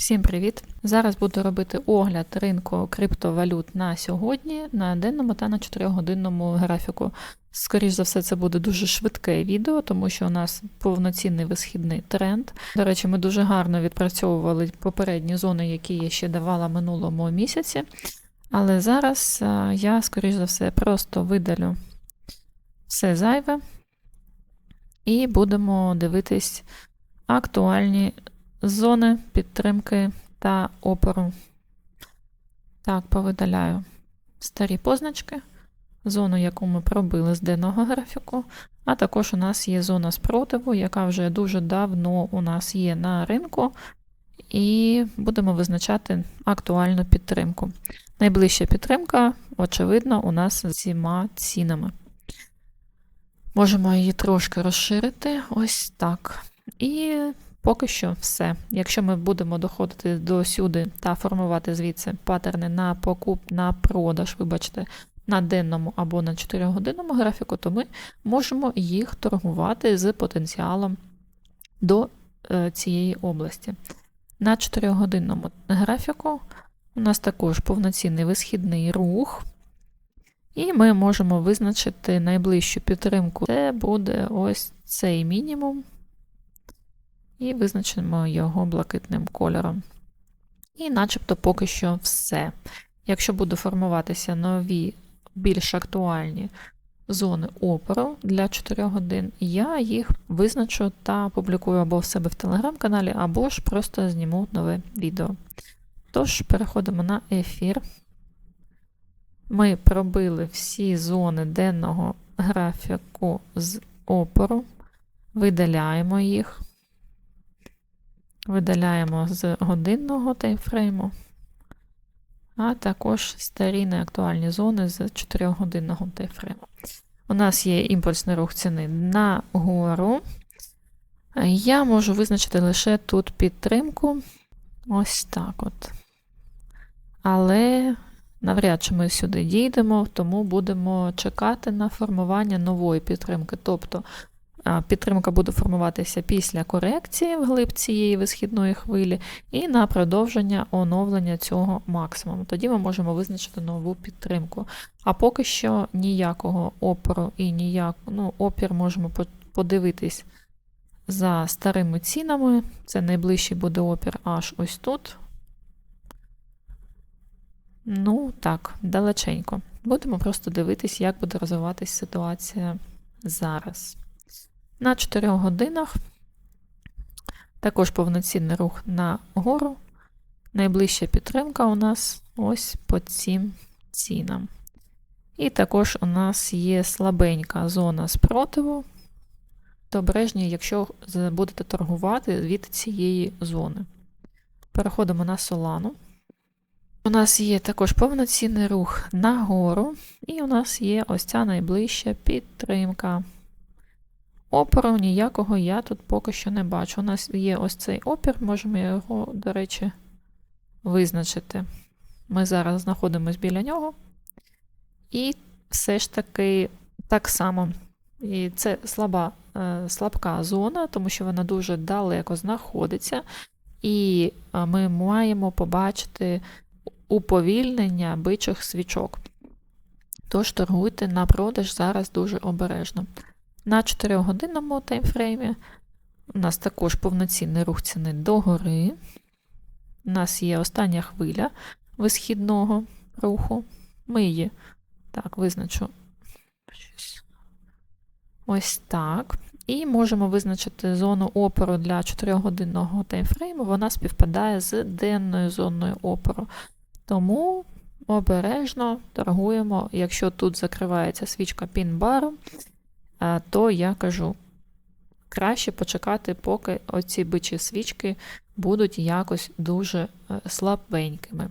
Всім привіт! Зараз буду робити огляд ринку криптовалют на сьогодні на денному та на 4-годинному графіку. Скоріше за все, це буде дуже швидке відео, тому що у нас повноцінний висхідний тренд. До речі, ми дуже гарно відпрацьовували попередні зони, які я ще давала минулому місяці. Але зараз я, скоріш за все, просто видалю все зайве і будемо дивитись актуальні зони підтримки та опору. Так, повидаляю старі позначки, зону, яку ми пробили з денного графіку. А також у нас є зона спротиву, яка вже дуже давно у нас є на ринку, і будемо визначати актуальну підтримку. Найближча підтримка, очевидно, у нас з цими цінами. Можемо її трошки розширити ось так. І Поки що все. Якщо ми будемо доходити до сюди та формувати звідси паттерни на покуп, на продаж, вибачте, на денному або на 4-годинному графіку, то ми можемо їх торгувати з потенціалом до е, цієї області. На 4-годинному графіку у нас також повноцінний висхідний рух. І ми можемо визначити найближчу підтримку. Це буде ось цей мінімум і визначимо його блакитним кольором. І начебто поки що все. Якщо будуть формуватися нові, більш актуальні зони опору для 4 годин, я їх визначу та публікую або в себе в телеграм-каналі, або ж просто зніму нове відео. Тож, переходимо на ефір. Ми пробили всі зони денного графіку з опору, видаляємо їх. Видаляємо з годинного таймфрейму, а також старі неактуальні зони з 4-годинного таймфрейму. У нас є імпульсний рух ціни нагору. Я можу визначити лише тут підтримку. Ось так от. Але навряд чи ми сюди дійдемо, тому будемо чекати на формування нової підтримки. Тобто Підтримка буде формуватися після корекції вглиб цієї висхідної хвилі, і на продовження оновлення цього максимуму. Тоді ми можемо визначити нову підтримку. А поки що ніякого опору і ніяк, ну, опір можемо подивитись за старими цінами. Це найближчий буде опір аж ось тут. Ну, так, далеченько. Будемо просто дивитись, як буде розвиватися ситуація зараз. На 4 годинах також повноцінний рух на гору. Найближча підтримка у нас ось по цим цінам. І також у нас є слабенька зона спротиву. Добрежні, якщо будете торгувати від цієї зони. Переходимо на солану. У нас є також повноцінний рух нагору, і у нас є ось ця найближча підтримка. Опору ніякого я тут поки що не бачу. У нас є ось цей опір, можемо його, до речі, визначити. Ми зараз знаходимося біля нього. І все ж таки так само. І це слаба, е, слабка зона, тому що вона дуже далеко знаходиться. І е, ми маємо побачити уповільнення бичих свічок. Тож торгуйте на продаж зараз дуже обережно. На 4-годинному таймфреймі у нас також повноцінний рух ціни догори. У нас є остання хвиля висхідного руху. Ми її так, визначу ось так. І можемо визначити зону опору для 4-годинного таймфрейму. Вона співпадає з денною зоною опору. Тому обережно торгуємо, якщо тут закривається свічка пін-бару, то я кажу, краще почекати, поки оці бичі свічки будуть якось дуже е, слабенькими.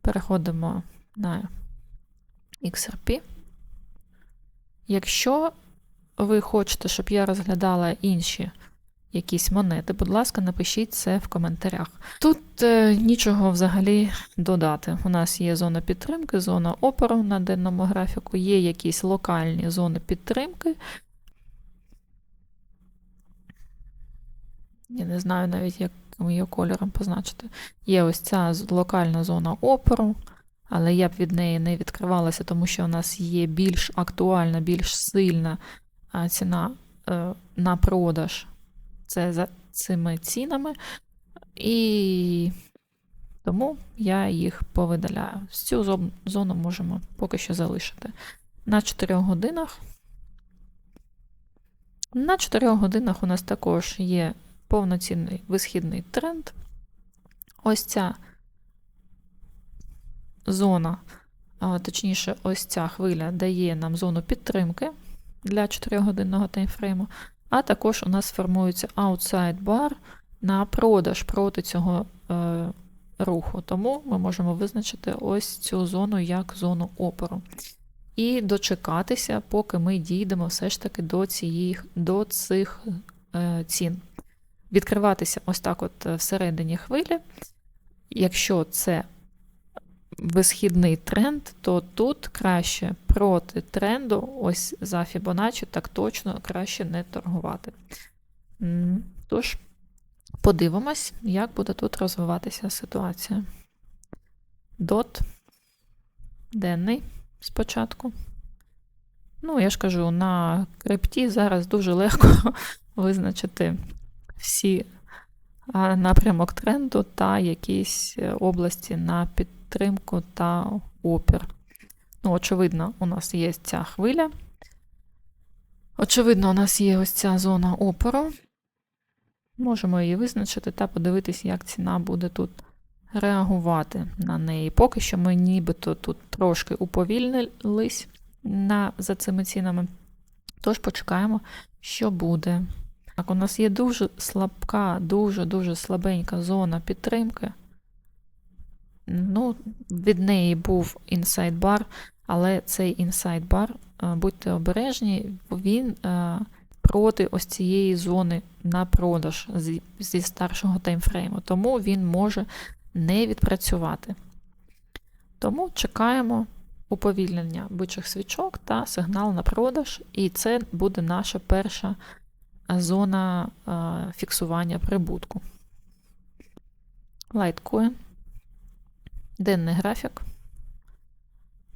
Переходимо на XRP. Якщо ви хочете, щоб я розглядала інші якісь монети, будь ласка, напишіть це в коментарях. Тут е, нічого взагалі додати. У нас є зона підтримки, зона опору на денному графіку, є якісь локальні зони підтримки. Я не знаю навіть, як її кольором позначити. Є ось ця локальна зона опору, але я б від неї не відкривалася, тому що у нас є більш актуальна, більш сильна ціна е, на продаж. Це за цими цінами. І тому я їх повидаляю. Цю зону можемо поки що залишити. На 4 годинах. На 4 годинах у нас також є повноцінний висхідний тренд. Ось ця зона, точніше, ось ця хвиля дає нам зону підтримки для 4-годинного таймфрейму, а також у нас формується outside bar на продаж проти цього е, руху. Тому ми можемо визначити ось цю зону як зону опору. І дочекатися, поки ми дійдемо все ж таки до, цієї, до цих е, цін. Відкриватися ось так от е, всередині хвилі. Якщо це висхідний тренд, то тут краще проти тренду, ось за Fibonacci, так точно краще не торгувати. Тож, подивимось, як буде тут розвиватися ситуація. Дот денний спочатку. Ну, я ж кажу, на крипті зараз дуже легко визначити всі напрямок тренду та якісь е, області на підтримку та опір. Ну, очевидно, у нас є ця хвиля. Очевидно, у нас є ось ця зона опору. Можемо її визначити та подивитись, як ціна буде тут реагувати на неї. Поки що ми нібито тут трошки уповільнились на, за цими цінами. Тож почекаємо, що буде. Так, у нас є дуже слабка, дуже-дуже слабенька зона підтримки. Ну, від неї був bar, але цей bar, е, будьте обережні, він е, проти ось цієї зони на продаж зі, зі старшого таймфрейму, тому він може не відпрацювати. Тому чекаємо уповільнення бичих свічок та сигнал на продаж, і це буде наша перша зона е, фіксування прибутку. Litecoin. Денний графік.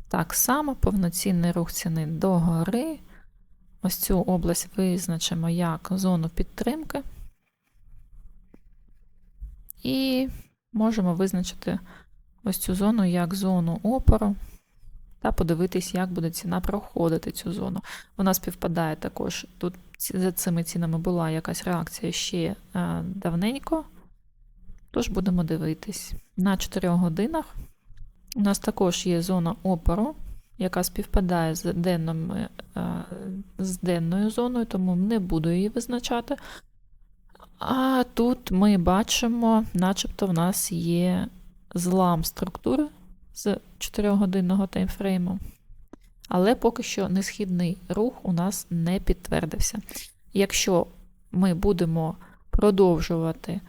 Так само повноцінний рух ціни догори. Ось цю область визначимо як зону підтримки. І можемо визначити ось цю зону як зону опору та подивитись, як буде ціна проходити цю зону. Вона співпадає також. Тут за цими цінами була якась реакція ще е, давненько. Тож будемо дивитись. На 4 годинах у нас також є зона опору, яка співпадає з, денними, е, з денною зоною, тому не буду її визначати. А тут ми бачимо, начебто в нас є злам структури з 4-годинного таймфрейму. Але поки що несхідний рух у нас не підтвердився. Якщо ми будемо продовжувати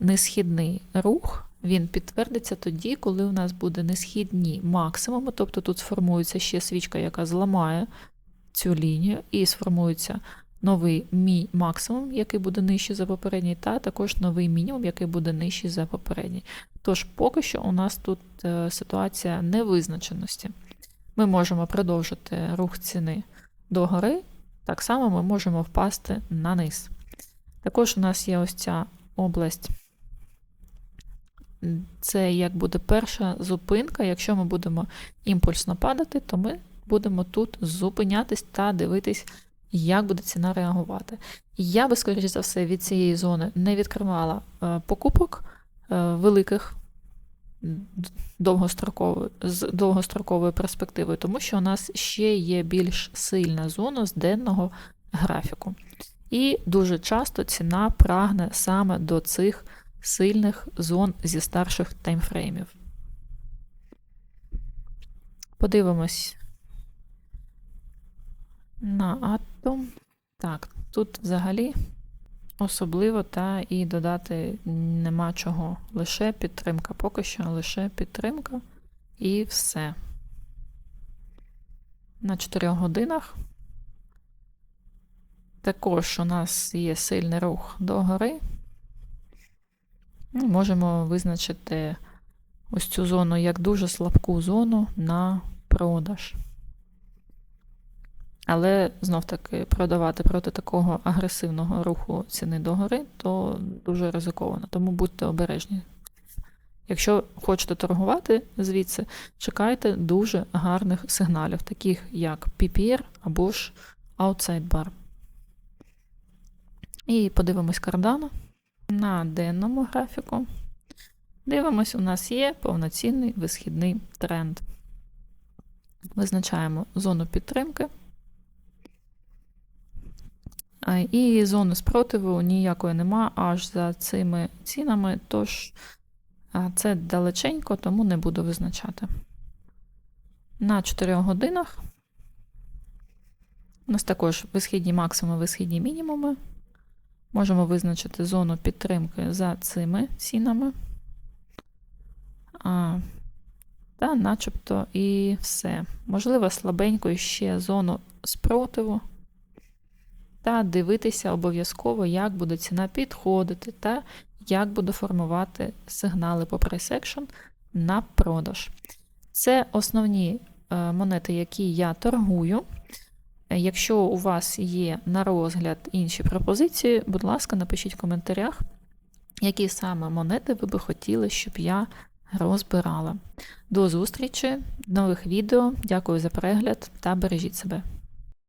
несхідний рух, він підтвердиться тоді, коли у нас буде несхідні максимуми, тобто тут сформується ще свічка, яка зламає цю лінію, і сформується новий мій максимум, який буде нижчий за попередній, та також новий мінімум, який буде нижчий за попередній. Тож поки що у нас тут е, ситуація невизначеності. Ми можемо продовжити рух ціни догори, так само ми можемо впасти на низ. Також у нас є ось ця область. Це як буде перша зупинка. Якщо ми будемо імпульсно падати, то ми будемо тут зупинятись та дивитись, як буде ціна реагувати. Я би, скоріш за все, від цієї зони не відкривала е, покупок е, великих з довгостроковою перспективою, тому що у нас ще є більш сильна зона з денного графіку. І дуже часто ціна прагне саме до цих сильних зон зі старших таймфреймів. Подивимось на атом. Так, тут взагалі особливо та і додати нема чого. Лише підтримка. Поки що лише підтримка і все. На 4 годинах. Також у нас є сильний рух догори. Ну, Можемо визначити ось цю зону як дуже слабку зону на продаж. Але знов таки продавати проти такого агресивного руху ціни догори, то дуже ризиковано. Тому будьте обережні. Якщо хочете торгувати звідси, чекайте дуже гарних сигналів, таких як PPR або ж Outside Bar. І подивимось кардано на денному графіку. Дивимось, у нас є повноцінний висхідний тренд. Визначаємо зону підтримки. І зони спротиву ніякої нема аж за цими цінами, тож це далеченько, тому не буду визначати. На 4 годинах у нас також висхідні максимуми, висхідні мінімуми. Можемо визначити зону підтримки за цими цінами. А, Та начебто і все. Можливо, слабенько ще зону спротиву. Та дивитися обов'язково, як буде ціна підходити, та як буде формувати сигнали по прайс-екшн на продаж. Це основні е, монети, які я торгую. Е, Якщо у вас є на розгляд інші пропозиції, будь ласка, напишіть в коментарях, які саме монети ви би хотіли, щоб я розбирала. До зустрічі, нових відео. Дякую за перегляд та бережіть себе.